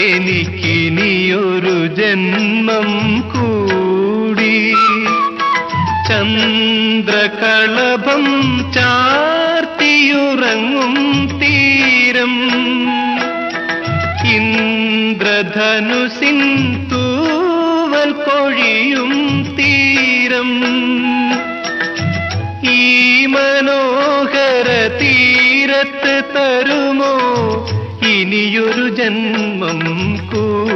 എനിക്കിനിയൊരു ജന്മം കൂടി. ചന്ദ്രകളഭം ചാർത്തിയുറങ്ങും തീരം. ഇന്ദ്രധനുസിൻ തൂവൽ കൊഴിയും തീരം. ഈ മനോഹര തീരത്ത് തരുമോ ഇനിയൊരു ജന്മം കൂടി